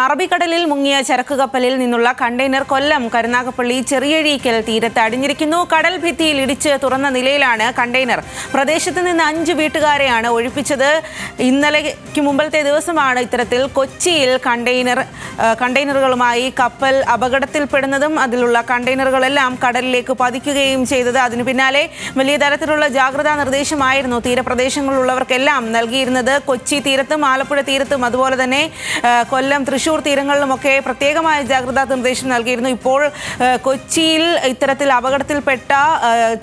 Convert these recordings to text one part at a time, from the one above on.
അറബിക്കടലിൽ മുങ്ങിയ ചരക്ക് കപ്പലിൽ നിന്നുള്ള കണ്ടെയ്നർ കൊല്ലം കരുനാഗപ്പള്ളി ചെറിയഴീക്കൽ തീരത്ത് അടിഞ്ഞിരിക്കുന്നു. കടൽ ഭിത്തിയിൽ ഇടിച്ച് തുറന്ന നിലയിലാണ് കണ്ടെയ്നർ. പ്രദേശത്ത് നിന്ന് അഞ്ച് വീട്ടുകാരെയാണ് ഒഴിപ്പിച്ചത്. ഇന്നലേക്ക് മുമ്പത്തെ ദിവസമാണ് ഇത്തരത്തിൽ കൊച്ചിയിൽ കണ്ടെയ്നർ കണ്ടെയ്നറുകളുമായി കപ്പൽ അപകടത്തിൽപ്പെടുന്നതും അതിലുള്ള കണ്ടെയ്നറുകളെല്ലാം കടലിലേക്ക് പതിക്കുകയും ചെയ്തത്. അതിനു പിന്നാലെ വലിയ തരത്തിലുള്ള ജാഗ്രതാ നിർദ്ദേശമായിരുന്നു തീരപ്രദേശങ്ങളിലുള്ളവർക്കെല്ലാം നൽകിയിരുന്നത്. കൊച്ചി തീരത്തും ആലപ്പുഴ തീരത്തും അതുപോലെ തന്നെ കൊല്ലം കൊല്ലം തൃശൂർ തീരങ്ങളിലുമൊക്കെ പ്രത്യേകമായ ജാഗ്രതാ നിർദ്ദേശം നൽകിയിരുന്നു. ഇപ്പോൾ കൊച്ചിയിൽ ഇത്തരത്തിൽ അപകടത്തിൽപ്പെട്ട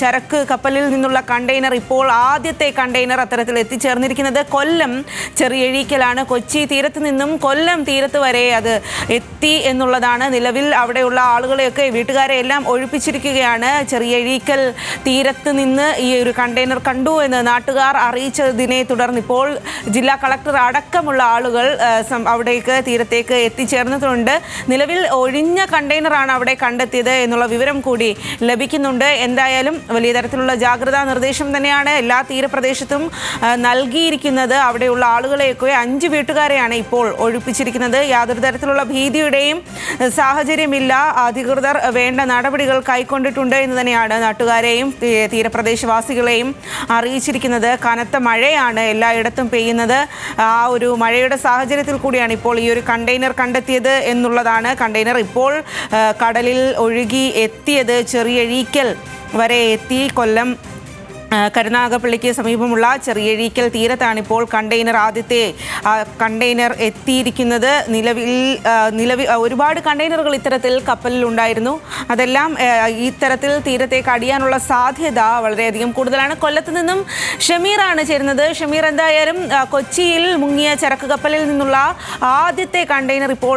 ചരക്ക് കപ്പലിൽ നിന്നുള്ള കണ്ടെയ്നർ ഇപ്പോൾ ആദ്യത്തെ കണ്ടെയ്നർ അത്തരത്തിൽ എത്തിച്ചേർന്നിരിക്കുന്നത്. കൊല്ലം ചെറിയഴീക്കലാണ് കൊച്ചി തീരത്ത് നിന്നും കൊല്ലം തീരത്ത് വരെ അത് എത്തി എന്നുള്ളതാണ് നിലവിൽ അവിടെയുള്ള ആളുകളെയൊക്കെ വീട്ടുകാരെ എല്ലാം ഒഴിപ്പിച്ചിരിക്കുകയാണ്. ചെറിയഴീക്കൽ തീരത്ത് നിന്ന് ഈ ഒരു കണ്ടെയ്നർ കണ്ടു എന്ന് നാട്ടുകാർ അറിയിച്ചതിനെ തുടർന്ന് ഇപ്പോൾ ജില്ലാ കളക്ടർ അടക്കമുള്ള ആളുകൾ അവിടേക്ക് തീരത്തേക്ക് എത്തിച്ചേർന്നിട്ടുണ്ട്. നിലവിൽ ഒഴിഞ്ഞ കണ്ടെയ്നറാണ് അവിടെ കണ്ടെത്തിയത് എന്നുള്ള വിവരം കൂടി ലഭിക്കുന്നുണ്ട്. എന്തായാലും വലിയ തരത്തിലുള്ള ജാഗ്രതാ നിർദ്ദേശം തന്നെയാണ് എല്ലാ തീരപ്രദേശത്തും നൽകിയിരിക്കുന്നത്. അവിടെയുള്ള ആളുകളെയൊക്കെ അഞ്ച് വീട്ടുകാരെയാണ് ഇപ്പോൾ ഒഴിപ്പിച്ചിരിക്കുന്നത്. യാതൊരു തരത്തിലുള്ള ഭീതിയുടെയും സാഹചര്യമില്ല. അധികൃതർ വേണ്ട നടപടികൾ കൈക്കൊണ്ടിട്ടുണ്ട് എന്ന് തന്നെയാണ് നാട്ടുകാരെയും തീരപ്രദേശവാസികളെയും അറിയിച്ചിരിക്കുന്നത്. കനത്ത മഴയാണ് എല്ലായിടത്തും പെയ്യുന്നത്. ആ ഒരു മഴയുടെ സാഹചര്യത്തിൽ കൂടിയാണ് ഇപ്പോൾ ഈ ഒരു കണ്ടെയ്നർ കണ്ടെത്തിയത് എന്നുള്ളതാണ്. കണ്ടെയ്നർ ഇപ്പോൾ കടലിൽ ഒഴുകി എത്തിയത് ചെറിയഴീക്കൽ വരെ എത്തി. കൊല്ലം കരുനാഗപ്പള്ളിക്ക് സമീപമുള്ള ചെറിയഴീക്കൽ തീരത്താണ് ഇപ്പോൾ കണ്ടെയ്നർ ആദ്യത്തെ കണ്ടെയ്നർ എത്തിയിരിക്കുന്നത്. നിലവിൽ നിലവിൽ ഒരുപാട് കണ്ടെയ്നറുകൾ ഇത്തരത്തിൽ കപ്പലിൽ ഉണ്ടായിരുന്നു. അതെല്ലാം ഇത്തരത്തിൽ തീരത്തേക്ക് അടിയാനുള്ള സാധ്യത വളരെയധികം കൂടുതലാണ്. കൊല്ലത്ത് നിന്നും ഷമീറാണ് ചേരുന്നത്. ഷമീർ എന്തായാലും കൊച്ചിയിൽ മുങ്ങിയ ചരക്ക് കപ്പലിൽ നിന്നുള്ള ആദ്യത്തെ കണ്ടെയ്നർ ഇപ്പോൾ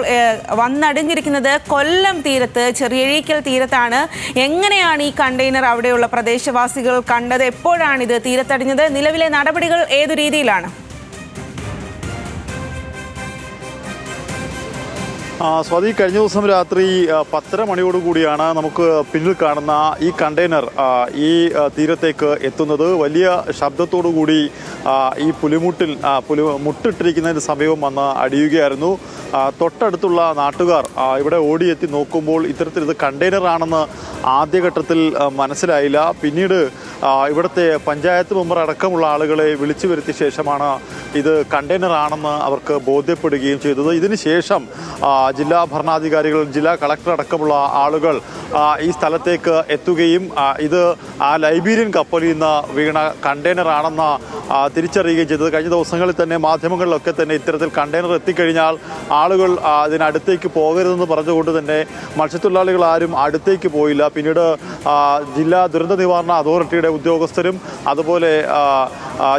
വന്നടിഞ്ഞിരിക്കുന്നത് കൊല്ലം തീരത്ത് ചെറിയഴീക്കൽ തീരത്താണ്. എങ്ങനെയാണ് ഈ കണ്ടെയ്നർ അവിടെയുള്ള പ്രദേശവാസികൾ കണ്ടത്? എപ്പോഴാണ് ഇത് തീരത്തടിഞ്ഞത്? നിലവിലെ നടപടികൾ ഏതു രീതിയിലാണ്? സ്വാതി കഴിഞ്ഞ ദിവസം രാത്രി പത്തര മണിയോടുകൂടിയാണ് നമുക്ക് പിന്നിൽ കാണുന്ന ഈ കണ്ടെയ്നർ ഈ തീരത്തേക്ക് എത്തുന്നത്. വലിയ ശബ്ദത്തോടു കൂടി ഈ പുലിമുട്ടിൽ പുലി മുട്ടിട്ടിരിക്കുന്നതിന് സമീപം വന്ന് അടിയുകയായിരുന്നു. തൊട്ടടുത്തുള്ള നാട്ടുകാർ ഇവിടെ ഓടിയെത്തി നോക്കുമ്പോൾ ഇത്തരത്തിൽ ഇത് കണ്ടെയ്നർ ആണെന്ന് ആദ്യഘട്ടത്തിൽ മനസ്സിലായില്ല. പിന്നീട് ഇവിടുത്തെ പഞ്ചായത്ത് മെമ്പർ അടക്കമുള്ള ആളുകളെ വിളിച്ചു വരുത്തിയ ശേഷമാണ് ഇത് കണ്ടെയ്നർ ആണെന്ന് അവർക്ക് ബോധ്യപ്പെടുകയും ചെയ്തത്. ഇതിന് ശേഷം ആ, ജില്ലാ ഭരണാധികാരികൾ ജില്ലാ കളക്ടർ അടക്കമുള്ള ആളുകൾ ഈ സ്ഥലത്തേക്ക് എത്തുകയും ഇത് ആ ലൈബീരിയൻ കപ്പലിൽ നിന്ന് വീണ ആ, തിരിച്ചറിയുകയും ചെയ്തത് കഴിഞ്ഞ ദിവസങ്ങളിൽ തന്നെ മാധ്യമങ്ങളിലൊക്കെ തന്നെ ഇത്തരത്തിൽ കണ്ടെയ്നർ എത്തിക്കഴിഞ്ഞാൽ ആളുകൾ അതിനടുത്തേക്ക് പോകരുതെന്ന് പറഞ്ഞുകൊണ്ട് തന്നെ മത്സ്യത്തൊഴിലാളികൾ ആരും അടുത്തേക്ക് പോയില്ല. പിന്നീട് ജില്ലാ ദുരന്ത നിവാരണ അതോറിറ്റിയുടെ ഉദ്യോഗസ്ഥരും അതുപോലെ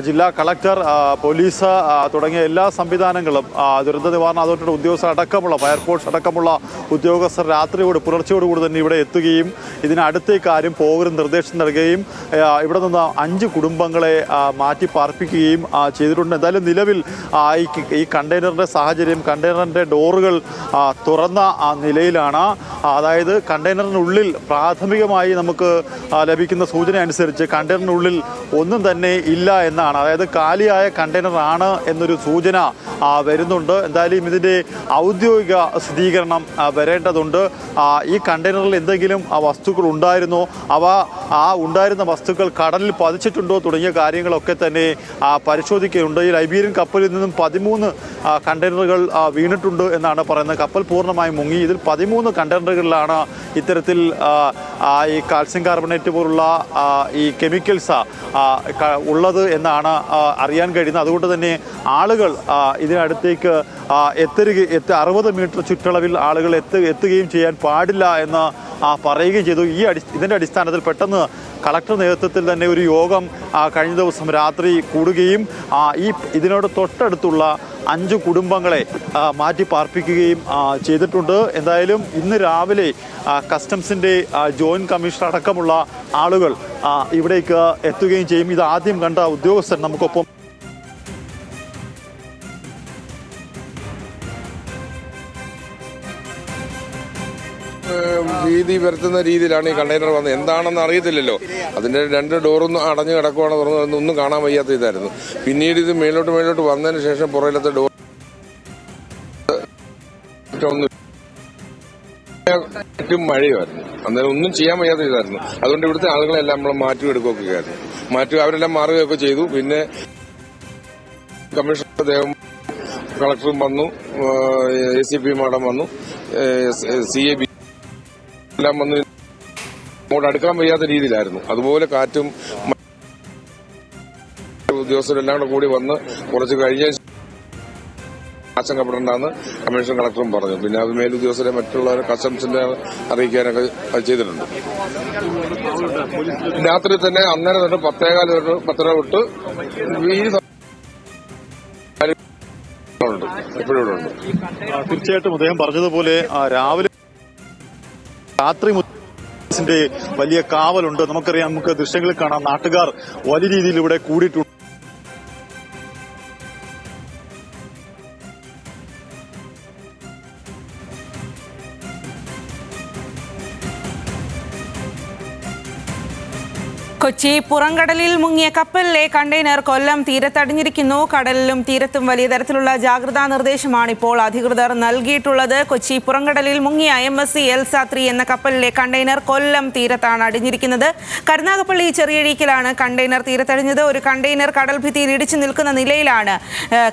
ജില്ലാ കളക്ടർ പോലീസ് തുടങ്ങിയ എല്ലാ സംവിധാനങ്ങളും ദുരന്ത നിവാരണ അതോറിറ്റിയുടെ ഉദ്യോഗസ്ഥർ അടക്കമുള്ള ഫയർഫോഴ്സ് അടക്കമുള്ള ഉദ്യോഗസ്ഥർ രാത്രിയോട് പുലർച്ചയോടുകൂടി തന്നെ ഇവിടെ എത്തുകയും ഇതിനടുത്തേക്ക് ആരും പോകരുത് നിർദ്ദേശം നൽകുകയും ഇവിടെ നിന്ന് അഞ്ച് കുടുംബങ്ങളെ മാറ്റി പാർപ്പിക്കുകയും ചെയ്തിട്ടുണ്ട്. എന്തായാലും നിലവിൽ ഈ കണ്ടെയ്നറിന്റെ സാഹചര്യം കണ്ടെയ്നറിന്റെ ഡോറുകൾ തുറന്ന നിലയിലാണ്. അതായത് കണ്ടെയ്നറിനുള്ളിൽ പ്രാഥമികമായി നമുക്ക് ലഭിക്കുന്ന സൂചന അനുസരിച്ച് കണ്ടെയ്നറിനുള്ളിൽ ഒന്നും തന്നെ ഇല്ല എന്നാണ്. അതായത് കാലിയായ കണ്ടെയ്നറാണ് എന്നൊരു സൂചന വരുന്നുണ്ട്. എന്തായാലും ഇതിന്റെ ഔദ്യോഗിക സ്ഥിരീകരണം വരേണ്ടതുണ്ട്. ഈ കണ്ടെയ്നറിൽ എന്തെങ്കിലും വസ്തുക്കൾ ഉണ്ടായിരുന്നോ? അവ ആ ഉണ്ടായിരുന്ന വസ്തുക്കൾ കടലിൽ പതിച്ചിട്ടുണ്ടോ? തുടങ്ങിയ കാര്യങ്ങളൊക്കെ തന്നെ ആ, പരിശോധിക്കുകയുണ്ട്. ഈ ലൈബീരിയൻ കപ്പലിൽ നിന്നും പതിമൂന്ന് കണ്ടെയ്നറുകൾ വീണിട്ടുണ്ട് എന്നാണ് പറയുന്നത്. കപ്പൽ പൂർണമായും മുങ്ങി. ഇതിൽ പതിമൂന്ന് കണ്ടെയ്നറുകളിലാണ് ഇത്തരത്തിൽ ഈ കാൽസ്യം കാർബണേറ്റ് പോലുള്ള ഈ കെമിക്കൽസ് ഉള്ളത് എന്നാണ് അറിയാൻ കഴിയുന്നത്. അതുകൊണ്ട് തന്നെ ആളുകൾ ഇതിനടുത്തേക്ക് എത്തരുക എത്ത അറുപത് മീറ്റർ ചുറ്റളവിൽ ആളുകൾ എത്തു എത്തുകയും ചെയ്യാൻ പാടില്ല എന്ന് പറയുകയും ചെയ്തു. ഈ അടി ഇതിന്റെ അടിസ്ഥാനത്തിൽ പെട്ടെന്ന് കളക്ടർ നേതൃത്വത്തിൽ തന്നെ ഒരു യോഗം കഴിഞ്ഞ ദിവസം രാത്രി കൂടുകയും ഈ ഇതിനോട് തൊട്ടടുത്തുള്ള അഞ്ച് കുടുംബങ്ങളെ മാറ്റി പാർപ്പിക്കുകയും ചെയ്തിട്ടുണ്ട്. എന്തായാലും ഇന്ന് രാവിലെ കസ്റ്റംസിന്റെ ജോയിന്റ് കമ്മീഷണർ അടക്കമുള്ള ആളുകൾ ഇവിടേക്ക് എത്തുകയും ചെയ്യും. ഇത് ആദ്യം കണ്ട ഉദ്യോഗസ്ഥൻ നമുക്കൊപ്പം ഭീതി വരുത്തുന്ന രീതിയിലാണ് ഈ കണ്ടെയ്നർ വന്നത്. എന്താണെന്ന് അറിയത്തില്ലല്ലോ. അതിന്റെ രണ്ട് ഡോറും അടഞ്ഞു കിടക്കുവാണ് തുറന്നു ഒന്നും കാണാൻ വയ്യാത്ത ഇതായിരുന്നു. പിന്നീട് ഇത് മേലോട്ട് മേലോട്ട് വന്നതിന് ശേഷം പുറകിലത്തെ ഡോർ ഏറ്റവും മഴയുമായിരുന്നു. അന്നേരം ഒന്നും ചെയ്യാൻ വയ്യാത്ത ഇതായിരുന്നു. അതുകൊണ്ട് ഇവിടുത്തെ ആളുകളെല്ലാം നമ്മൾ മാറ്റിയെടുക്കുകയൊക്കെ ആയിരുന്നു മാറ്റി അവരെല്ലാം മാറുകയൊക്കെ ചെയ്തു. പിന്നെ കമ്മീഷണർ ദേവം കളക്ടറും വന്നു. എ സി പി മാഡം വന്നു. സി എ ബി എല്ലാം വന്ന് അങ്ങോട്ട് അടുക്കാൻ വയ്യാത്ത രീതിയിലായിരുന്നു. അതുപോലെ കാറ്റും ഉദ്യോഗസ്ഥരെല്ലാം കൂടെ കൂടി വന്ന് കുറച്ച് കഴിഞ്ഞ ആശങ്കപ്പെടേണ്ടെന്ന് കമ്മീഷൻ കളക്ടറും പറഞ്ഞു. പിന്നെ അത് മേലുദ്യോഗസ്ഥരെ മറ്റുള്ളവരെ കസ്റ്റംസിന്റെ അറിയിക്കാനൊക്കെ ചെയ്തിട്ടുണ്ട്. രാത്രി തന്നെ അന്നേരം തൊട്ട് പത്തേകാല തൊട്ട് പത്തര തൊട്ട് ഈ തീർച്ചയായിട്ടും അദ്ദേഹം പറഞ്ഞതുപോലെ രാവിലെ രാത്രി വലിയ കാവലുണ്ട്. നമുക്കറിയാം നമുക്ക് ദൃശ്യങ്ങളിൽ കാണാം നാട്ടുകാർ വലിയ രീതിയിൽ ഇവിടെ കൂടിയിട്ടുണ്ട്. കൊച്ചി പുറംകടലിൽ മുങ്ങിയ കപ്പലിലെ കണ്ടെയ്നർ കൊല്ലം തീരത്തടിഞ്ഞിരിക്കുന്നു. കടലിലും തീരത്തും വലിയ തരത്തിലുള്ള ജാഗ്രതാ നിർദ്ദേശമാണ് ഇപ്പോൾ അധികൃതർ നൽകിയിട്ടുള്ളത്. കൊച്ചി പുറംകടലിൽ മുങ്ങിയ എം എസ് സി എൽസാത്രി എന്ന കപ്പലിലെ കണ്ടെയ്നർ കൊല്ലം തീരത്താണ് അടിഞ്ഞിരിക്കുന്നത്. കരുനാഗപ്പള്ളി ചെറിയഴീക്കിലാണ് കണ്ടെയ്നർ തീരത്തടിഞ്ഞത്. ഒരു കണ്ടെയ്നർ കടൽ ഭിത്തിയിൽ ഇടിച്ചു നിൽക്കുന്ന നിലയിലാണ്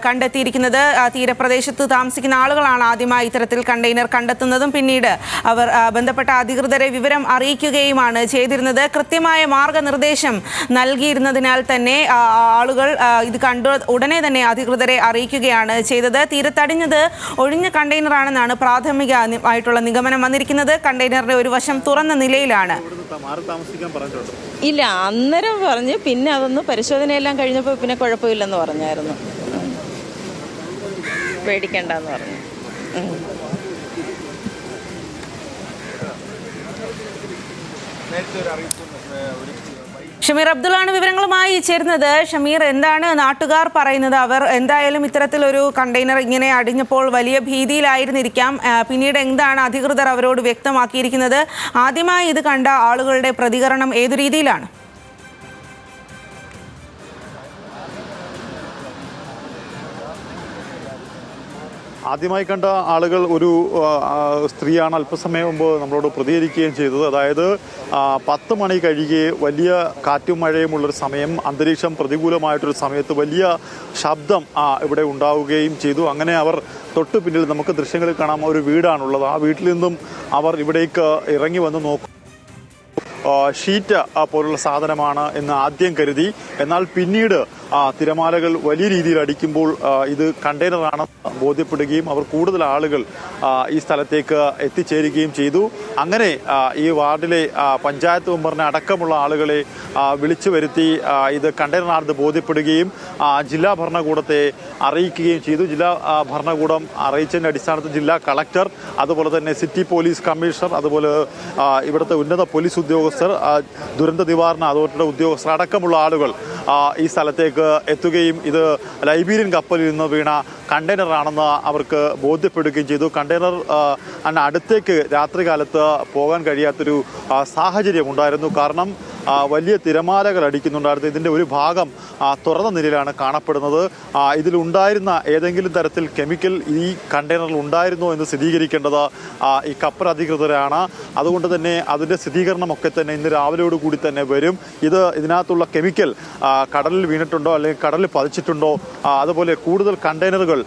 കണ്ടെത്തിയിരിക്കുന്നത്. തീരപ്രദേശത്ത് താമസിക്കുന്ന ആളുകളാണ് ആദ്യമായി ഇത്തരത്തിൽ കണ്ടെയ്നർ കണ്ടെത്തുന്നതും. പിന്നീട് അവർ ബന്ധപ്പെട്ട അധികൃതരെ വിവരം അറിയിക്കുകയുമാണ് ചെയ്തിരുന്നത്. കൃത്യമായ മാർഗനിർദ്ദേശം നൽകിയിരുന്നതിനാൽ തന്നെ ആളുകൾ ഇത് കണ്ടു ഉടനെ തന്നെ അധികൃതരെ അറിയിക്കുകയാണ് ചെയ്തത്. തീരത്തടിഞ്ഞത് ഒഴിഞ്ഞ കണ്ടെയ്നറാണെന്നാണ് പ്രാഥമിക ആയിട്ടുള്ള നിഗമനം വന്നിരിക്കുന്നത്. കണ്ടെയ്നറിന്റെ ഒരു വശം തുറന്ന നിലയിലാണ്. ഇല്ല അന്നേരം പറഞ്ഞ് പിന്നെ അതൊന്ന് പരിശോധനയെല്ലാം കഴിഞ്ഞപ്പോൾ പിന്നെ കുഴപ്പമില്ലെന്ന് പറഞ്ഞായിരുന്നു. പേടിക്കണ്ടെന്ന് പറഞ്ഞു. ഉം. ഷമീർ അബ്ദുള്ളാണ് വിവരങ്ങളുമായി ചേരുന്നത്. ഷമീർ എന്താണ് നാട്ടുകാർ പറയുന്നത്? അവർ എന്തായാലും ഇത്തരത്തിലൊരു കണ്ടെയ്നർ ഇങ്ങനെ അടിഞ്ഞപ്പോൾ വലിയ ഭീതിയിലായിരുന്നിരിക്കാം. പിന്നീട് എന്താണ് അധികൃതർ അവരോട് വ്യക്തമാക്കിയിരിക്കുന്നത്? ആദ്യമായി ഇത് കണ്ട ആളുകളുടെ പ്രതികരണം ഏതു രീതിയിലാണ്? ആദ്യമായി കണ്ട ആളുകൾ ഒരു സ്ത്രീയാണ് അല്പസമയം മുമ്പ് നമ്മളോട് പ്രതികരിക്കുകയും ചെയ്തത്. അതായത് പത്ത് മണി കഴിയെ വലിയ കാറ്റും മഴയും ഉള്ളൊരു സമയം അന്തരീക്ഷം പ്രതികൂലമായിട്ടൊരു സമയത്ത് വലിയ ശബ്ദം ഇവിടെ ഉണ്ടാവുകയും ചെയ്തു. അങ്ങനെ അവർ തൊട്ട് പിന്നിൽ നമുക്ക് ദൃശ്യങ്ങളിൽ കാണാം ഒരു വീടാണുള്ളത്. ആ വീട്ടിൽ നിന്നും അവർ ഇവിടേക്ക് ഇറങ്ങി വന്ന് നോക്കും ഷീറ്റ് പോലുള്ള സാധനമാണ് എന്ന് ആദ്യം കരുതി. എന്നാൽ പിന്നീട് തിരമാലകൾ വലിയ രീതിയിൽ അടിക്കുമ്പോൾ ഇത് കണ്ടെയ്നറാണ് ബോധ്യപ്പെടുകയും അവർ കൂടുതൽ ആളുകൾ ഈ സ്ഥലത്തേക്ക് എത്തിച്ചേരുകയും ചെയ്തു. അങ്ങനെ ഈ വാർഡിലെ പഞ്ചായത്ത് മെമ്പറിനെ അടക്കമുള്ള ആളുകളെ വിളിച്ചു വരുത്തി ഇത് കണ്ടെയ്നറാണെന്ന് ബോധ്യപ്പെടുകയും ജില്ലാ ഭരണകൂടത്തെ അറിയിക്കുകയും ചെയ്തു. ജില്ലാ ഭരണകൂടം അറിയിച്ചതിന്റെ അടിസ്ഥാനത്തിൽ ജില്ലാ കളക്ടർ അതുപോലെ തന്നെ സിറ്റി പോലീസ് കമ്മീഷണർ അതുപോലെ ഇവിടുത്തെ ഉന്നത പോലീസ് ഉദ്യോഗസ്ഥർ ദുരന്ത നിവാരണ അതോറിറ്റിയുടെ ഉദ്യോഗസ്ഥർ അടക്കമുള്ള ആളുകൾ ഈ സ്ഥലത്തേക്ക് എത്തുകയും ഇത് ലൈബീരിയൻ കപ്പലിൽ നിന്ന് വീണ കണ്ടെയ്നറാണെന്ന് അവർക്ക് ബോധ്യപ്പെടുകയും ചെയ്തു. കണ്ടെയ്നർ അടുത്തേക്ക് രാത്രികാലത്ത് പോകാൻ കഴിയാത്തൊരു സാഹചര്യം ഉണ്ടായിരുന്നു കാരണം വലിയ തിരമാലകൾ അടിക്കുന്നുണ്ടായിരുന്നു ഇതിന്റെ ഒരു ഭാഗം തുറന്ന നിലയിലാണ് കാണപ്പെടുന്നത്. ഇതിലുണ്ടായിരുന്ന ഏതെങ്കിലും തരത്തിൽ കെമിക്കൽ ഈ കണ്ടെയ്നറിൽ ഉണ്ടായിരുന്നോ എന്ന് സ്ഥിരീകരിക്കേണ്ടത് ഈ കപ്പൽ അധികൃതരാണ്. അതുകൊണ്ട് തന്നെ അതിന്റെ സ്ഥിരീകരണമൊക്കെ തന്നെ ഇന്ന് രാവിലെയോട് കൂടി തന്നെ വരും. ഇത് ഇതിനകത്തുള്ള കെമിക്കൽ കടലിൽ വീണിട്ടുണ്ടോ അല്ലെങ്കിൽ കടലിൽ പതിച്ചിട്ടുണ്ടോ അതുപോലെ കൂടുതൽ കണ്ടെയ്നറുകൾ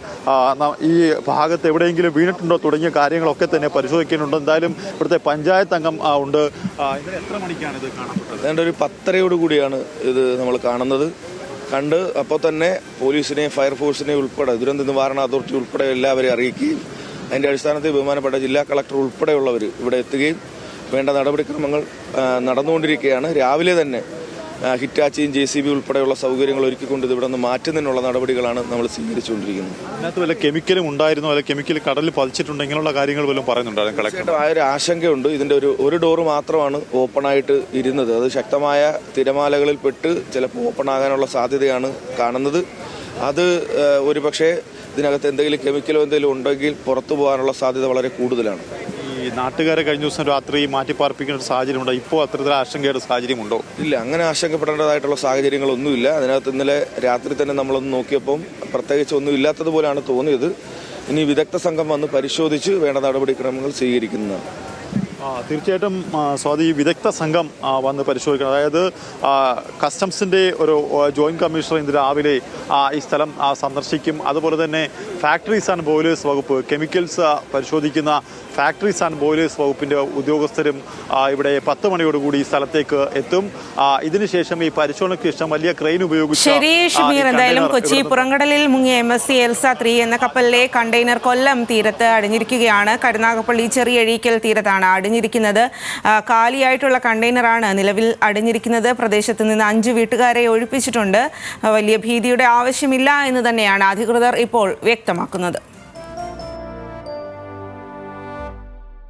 ഈ ഭാഗത്ത് എവിടെയെങ്കിലും വീണിട്ടുണ്ടോ തുടങ്ങിയ കാര്യങ്ങളൊക്കെ തന്നെ പരിശോധിക്കുന്നുണ്ട് എന്തായാലും ഇവിടുത്തെ പഞ്ചായത്ത് അംഗം ഉണ്ട്. ഇന്നലെ എത്ര മണിക്കാണ് ഇത് കാണപ്പെട്ടത് ഏതാണ്ട് ഒരു പത്തരയോട് കൂടിയാണ് ഇത് നമ്മൾ കാണുന്നത്. കണ്ട് അപ്പോൾ തന്നെ പോലീസിനെയും ഫയർഫോഴ്സിനെയും ഉൾപ്പെടെ ദുരന്ത നിവാരണ അതോറിറ്റി ഉൾപ്പെടെ എല്ലാവരെയും അറിയിക്കുകയും അതിന്റെ അടിസ്ഥാനത്തിൽ ബഹുമാനപ്പെട്ട ജില്ലാ കളക്ടർ ഉൾപ്പെടെയുള്ളവർ ഇവിടെ എത്തുകയും വേണ്ട നടപടിക്രമങ്ങൾ നടന്നുകൊണ്ടിരിക്കുകയാണ്. രാവിലെ തന്നെ ഹിറ്റാച്ചിയും ജെ സി ബി ഉൾപ്പെടെയുള്ള സൗകര്യങ്ങൾ ഒരുക്കിക്കൊണ്ട് ഇത് ഇവിടെ നിന്ന് മാറ്റുന്നതിനുള്ള നടപടികളാണ് നമ്മൾ സ്വീകരിച്ചുകൊണ്ടിരിക്കുന്നത്. അതിനകത്ത് വല്ല കെമിക്കലും ഉണ്ടായിരുന്നോ? അല്ലെങ്കിൽ കെമിക്കൽ കടലിൽ പതിച്ചിട്ടുണ്ട് ഇങ്ങനെയുള്ള കാര്യങ്ങൾ പോലും പറയുന്നുണ്ടായിരുന്നു കളക്ടർ ആ ഒരു ആശങ്കയുണ്ട്. ഇതിന്റെ ഒരു ഒരു ഡോറ് മാത്രമാണ് ഓപ്പൺ ആയിട്ട് ഇരുന്നത്. അത് ശക്തമായ തിരമാലകളിൽ പെട്ട് ചിലപ്പോൾ ഓപ്പൺ ആകാനുള്ള സാധ്യതയാണ് കാണുന്നത്. അത് ഒരുപക്ഷെ ഇതിനകത്ത് എന്തെങ്കിലും കെമിക്കലോ എന്തെങ്കിലും ഉണ്ടെങ്കിൽ പുറത്തു പോകാനുള്ള സാധ്യത വളരെ കൂടുതലാണ്. ഈ നാട്ടുകാരെ കഴിഞ്ഞ ദിവസം രാത്രി മാറ്റിപ്പാർപ്പിക്കുന്ന ഒരു സാഹചര്യം ഉണ്ടോ ഇപ്പോൾ അത്തരത്തിൽ ആശങ്കയുടെ സാഹചര്യമുണ്ടോ? ഇല്ല അങ്ങനെ ആശങ്കപ്പെടേണ്ടതായിട്ടുള്ള സാഹചര്യങ്ങളൊന്നുമില്ല. അതിനകത്ത് ഇന്നലെ രാത്രി തന്നെ നമ്മളൊന്ന് നോക്കിയപ്പം പ്രത്യേകിച്ച് ഒന്നും ഇല്ലാത്തതുപോലെയാണ് തോന്നിയത്. ഇനി വിദഗ്ധ സംഘം വന്ന് പരിശോധിച്ച് വേണ്ട നടപടിക്രമങ്ങൾ സ്വീകരിക്കുന്നതാണ്. തീർച്ചയായിട്ടും സ്വാതി വിദഗ്ധ സംഘം വന്ന് പരിശോധിക്കണം. അതായത് കസ്റ്റംസിന്റെ ഒരു ജോയിന്റ് കമ്മീഷണർ ഇന്ന് രാവിലെ ഈ സ്ഥലം സന്ദർശിക്കും. അതുപോലെ തന്നെ ഫാക്ടറീസ് ആൻഡ് ബോയിലേഴ്സ് വകുപ്പ് കെമിക്കൽസ് പരിശോധിക്കുന്ന ഫാക്ടറീസ് ആൻഡ് ബോയിലേഴ്സ് വകുപ്പിന്റെ ഉദ്യോഗസ്ഥരും ഇവിടെ പത്ത് മണിയോടുകൂടി ഈ സ്ഥലത്തേക്ക് എത്തും. ഇതിനുശേഷം ഈ പരിശോധനയ്ക്ക് ശേഷം വലിയ ക്രെയിൻ ഉപയോഗിച്ച് ശരി ആ, ഷമീർ എന്തായാലും കൊച്ചി പുറംകടലിൽ മുങ്ങിയ M S C Elsa three എന്ന കപ്പലിലെ കണ്ടെയ്നർ കൊല്ലം തീരത്ത് അടിഞ്ഞിരിക്കുകയാണ്. കരുനാഗപ്പള്ളി ചെറിയഴീക്കൽ തീരത്താണ്. അടിഞ്ഞിരിക്കുന്നത്. കാലിയായിട്ടുള്ള കണ്ടെയ്നറാണ് നിലവിൽ അടിഞ്ഞിരിക്കുന്നത്. പ്രദേശത്ത് നിന്ന് അഞ്ച് വീട്ടുകാരെ ഒഴിപ്പിച്ചിട്ടുണ്ട്. വലിയ ഭീതിയുടെ ആവശ്യമില്ല എന്ന് തന്നെയാണ് അധികൃതർ ഇപ്പോൾ വ്യക്തമാക്കുന്നത്.